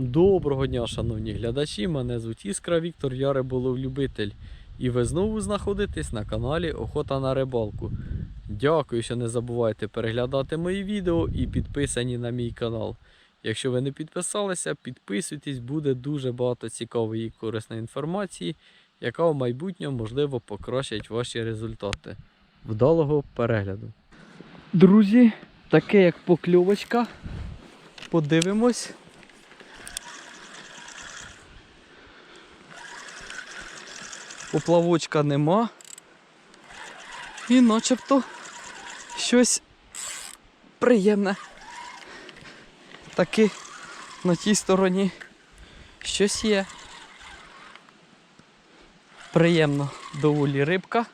Доброго дня, шановні глядачі! Мене звуть Іскра Віктор, я риболов-любитель. І ви знову знаходитесь на каналі Охота на рибалку. Дякую, що не забувайте переглядати мої відео і підписані на мій канал. Якщо ви не підписалися, підписуйтесь, буде дуже багато цікавої і корисної інформації, яка в майбутньому можливо покращить ваші результати. Вдалого перегляду. Друзі, таке як покльовочка. Подивимось. Поплавочка нема. І начебто щось приємне. Таки на тій стороні щось є. Приємно доволі рибка.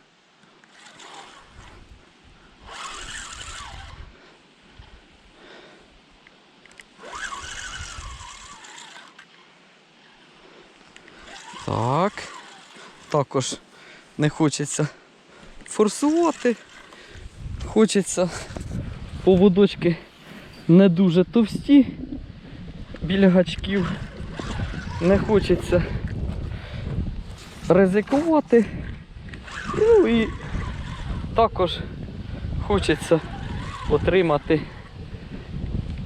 Так. Також не хочеться форсувати. Хочеться поводочки не дуже товсті біля гачків. Не хочеться ризикувати. Ну і також хочеться отримати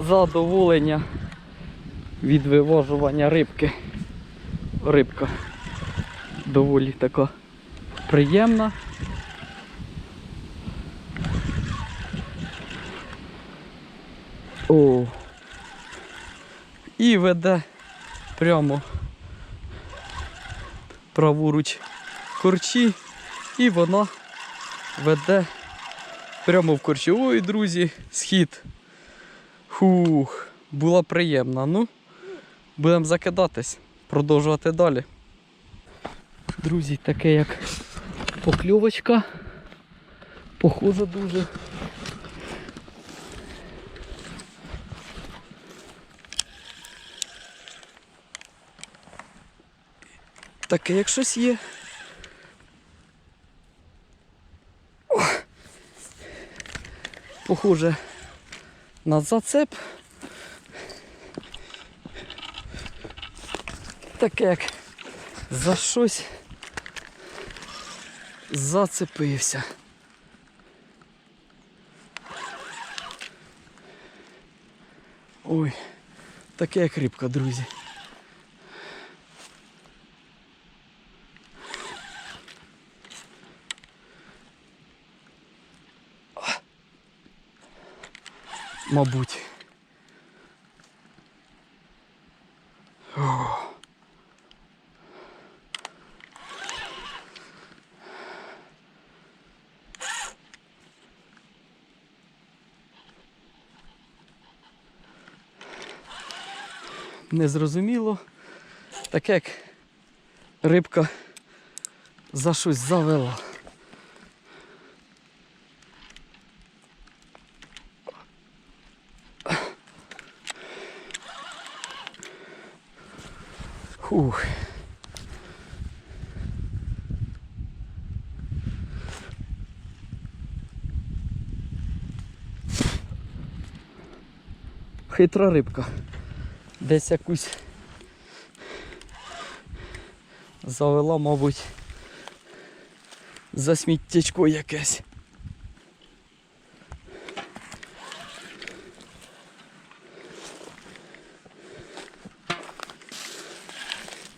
задоволення від виважування рибки. Рибка доволі така приємна. О. І веде прямо праворуч корчі, і вона веде прямо в корчі. Ой, друзі, схід. Хух, була приємна. Ну, будемо закидатись, продовжувати далі. Друзі, таке як покльовочка. Похоже дуже. Таке як щось є. О! Похоже на зацеп. Таке як за щось зацепився. Ой, таке як рибка, друзі. Мабуть. Незрозуміло. Так як рибка за щось завела. Фух. Хитра рибка. Десь якусь завела, мабуть, за сміттячко якесь.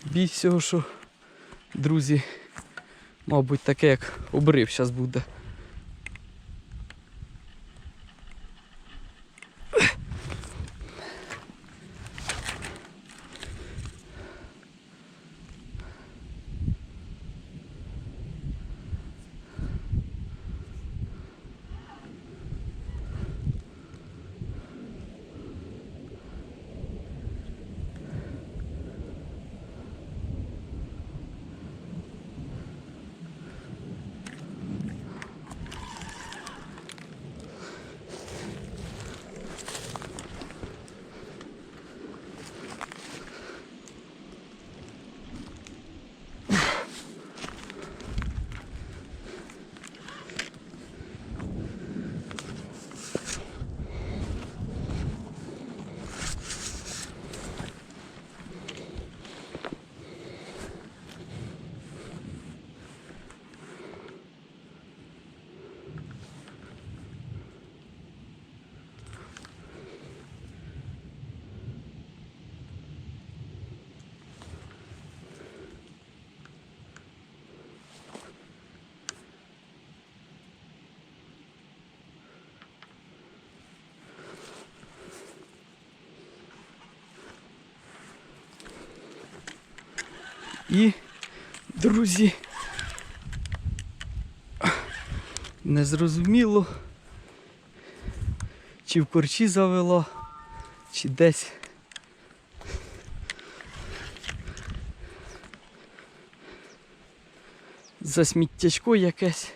Бій всього, що, друзі, мабуть, таке як обрив зараз буде. І, друзі, незрозуміло, чи в корчі завело, чи десь. За сміттячко якесь.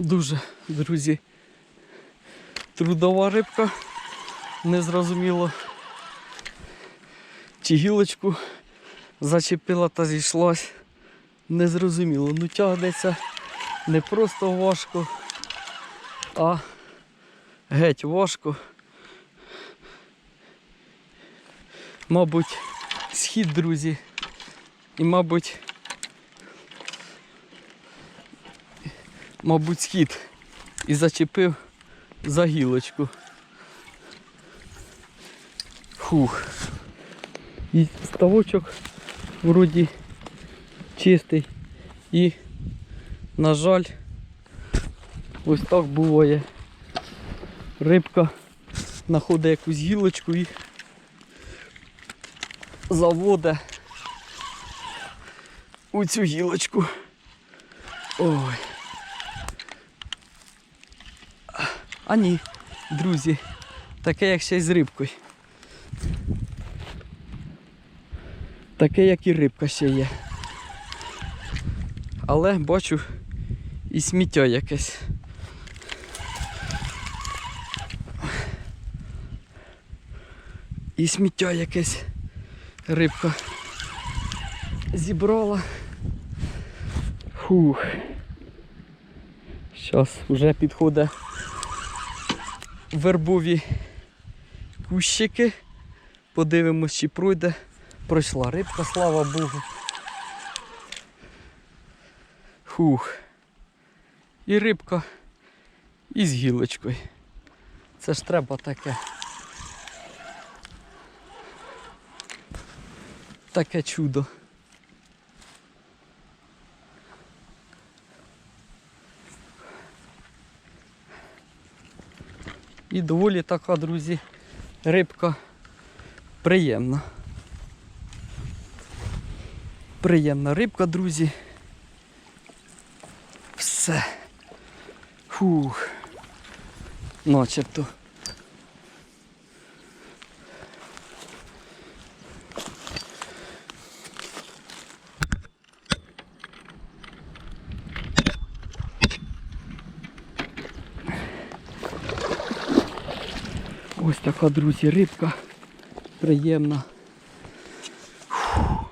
Дуже, друзі, трудова рибка. Незрозуміло. Чи гілочку зачепила та зійшлась. Незрозуміло. Ну тягнеться не просто важко, а геть важко. Мабуть, схід, друзі. І, мабуть, мабуть, схід і зачепив за гілочку. Фух. І ставочок вроді чистий. І, на жаль, ось так буває. Рибка знаходить якусь гілочку і заводить у цю гілочку. Ой. А ні, друзі, таке як ще й з рибкою. Таке, як і рибка ще є. Але бачу і сміття якесь. І сміття якесь рибка зібрала. Фух. Зараз вже підходить вербові кущики. Подивимось, чи пройде. Пройшла рибка, слава Богу. Фух. І рибка, і з гілочкою. Це ж треба таке. Таке чудо. І доволі така, друзі, рибка приємна. Приємна рибка, друзі. Все. Фух. Начебто. Ось така, друзі, рибка. Приємна. Фу.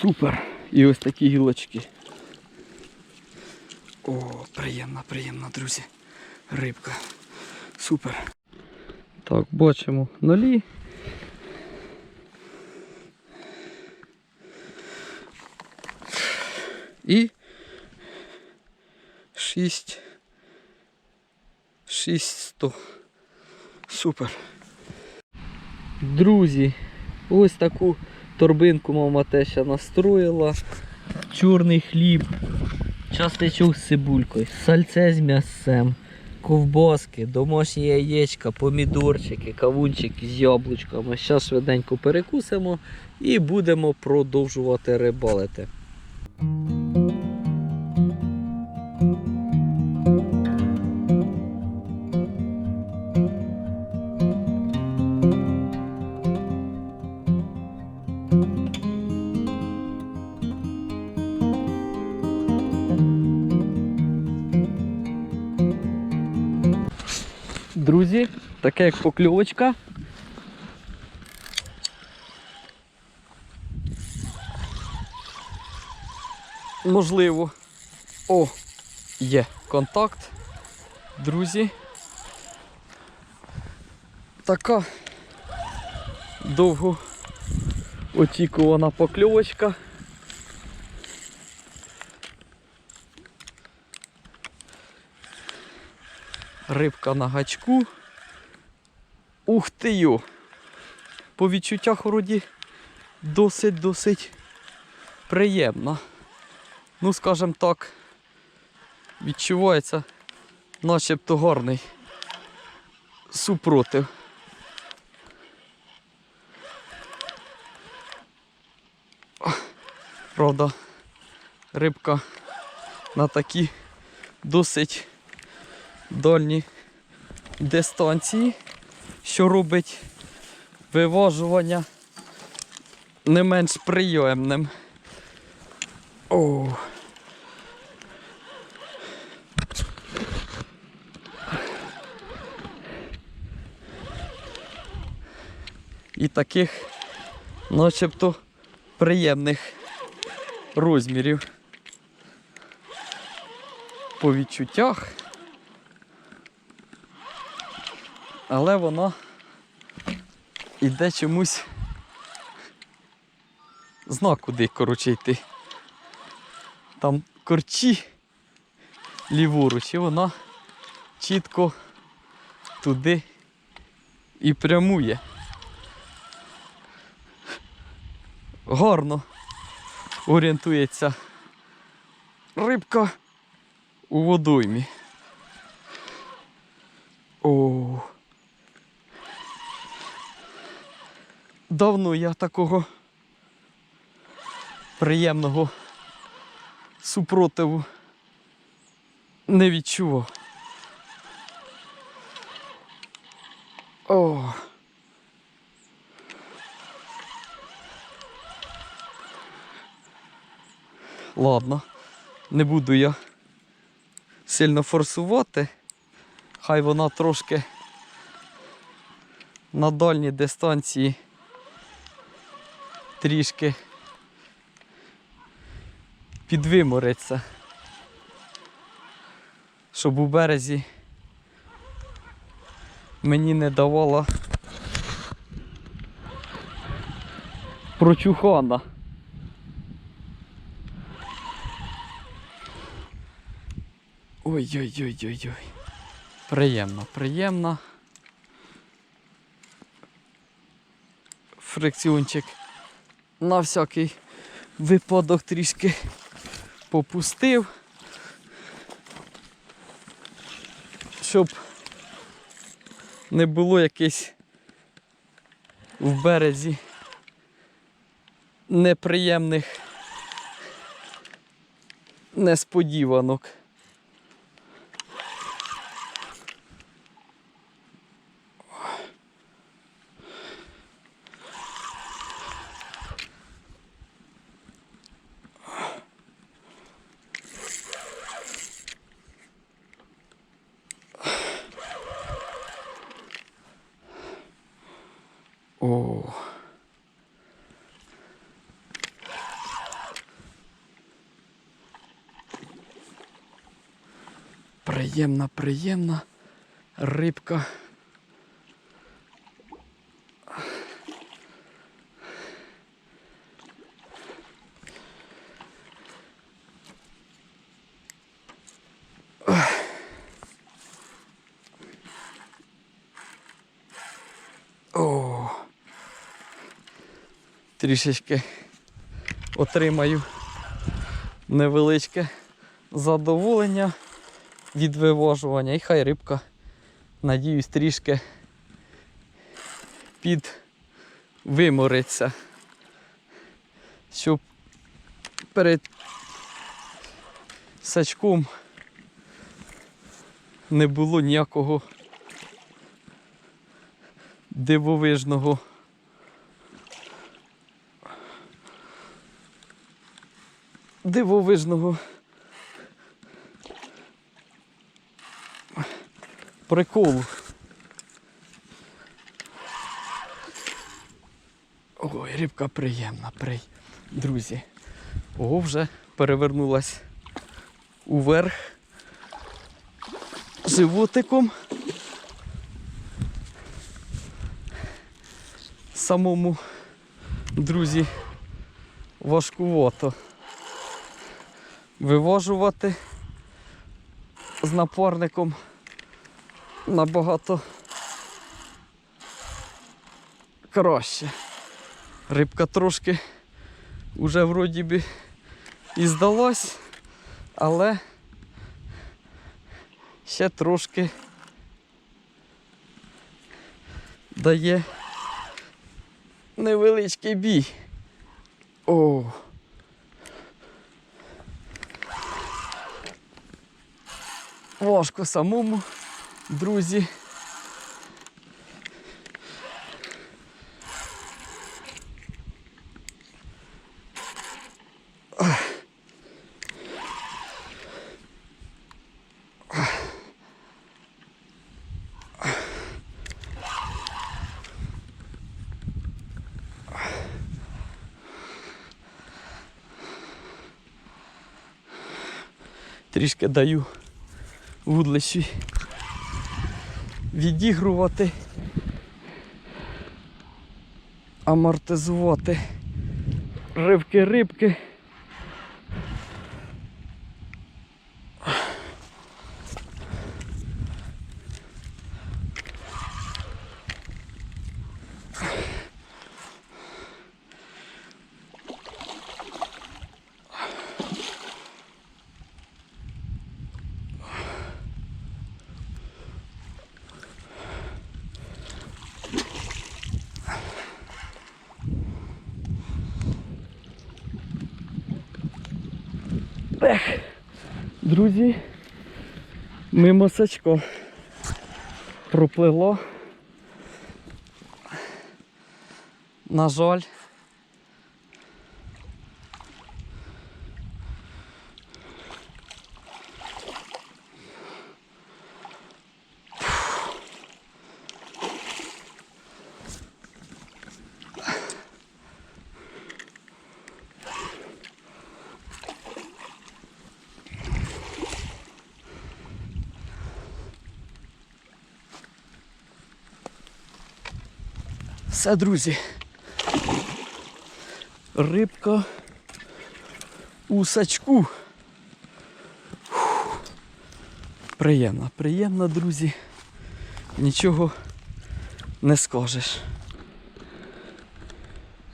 Супер. І ось такі гілочки. О, приємна, приємна, друзі. Рибка. Супер. Так, бачимо нолі. І 6 600. Супер. Друзі, ось таку торбинку мама теща настроїла. Чорний хліб, частичок з цибулькою, сальце з м'ясцем, ковбаски, домашні яєчка, помідорчики, кавунчики з яблучками. Зараз швиденько перекусимо і будемо продовжувати рибалити. Таке як покльовочка. Можливо. О, є контакт. Друзі. Така довго очікувана покльовочка. Рибка на гачку. Ух ти йо! По відчуттях вроді досить-досить приємно. Ну, скажімо так, відчувається начебто гарний супротив. Правда, рибка на такі досить дальні дистанції, що робить виважування не менш приємним. О. І таких начебто приємних розмірів. По відчуттях. Але вона іде чомусь зна куди, коротше, йти. Там корчі ліворуч, і вона чітко туди і прямує. Гарно орієнтується рибка у водоймі. О. Давно я такого приємного супротиву не відчував. О. Ладно, не буду я сильно форсувати. Хай вона трошки на дальній дистанції трішки підвимориться, щоб у березі мені не давала прочухана. Ой-ой-ой-ой-ой. Приємно, приємно. Фрикціончик на всякий випадок трішки попустив. Щоб не було якийсь в березі неприємних несподіванок. Приємна, приємна рибка. О. Трішечки отримаю невеличке задоволення від виважування. І хай рибка, надіюсь, трішки під вимориться, щоб перед сачком не було ніякого дивовижного. Дивовижного приколу. Ой, рибка приємна, прий. Друзі. Ого, вже перевернулась уверх животиком. Самому, друзі, важкувато виважувати з напарником набагато краще. Рибка трошки вже вроді би і здалась, але ще трошки дає невеличкий бій. О. Важко самому, друзі. Трішки даю вудлищі відігрувати, амортизувати ривки рибки. Ех, друзі, мимо сачко проплило. На жаль. Все, друзі. Рибка у сачку. Фух. Приємно, приємно, друзі. Нічого не скажеш.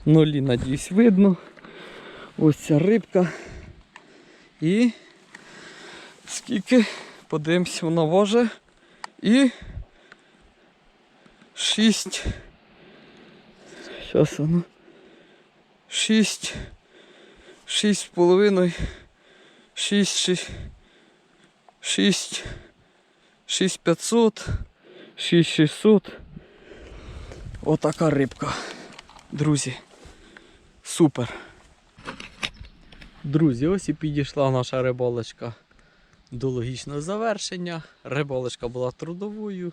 Нолі, надіюсь, видно. Ось ця рибка. І скільки, подивимось, вона важить. І 6. Зараз воно. 6. 6 з половиною. 6, 6. 6. 6500. 6600. Отака рибка. Друзі. Супер. Друзі, ось і підійшла наша рибалочка до логічного завершення. Рибалочка була трудовою.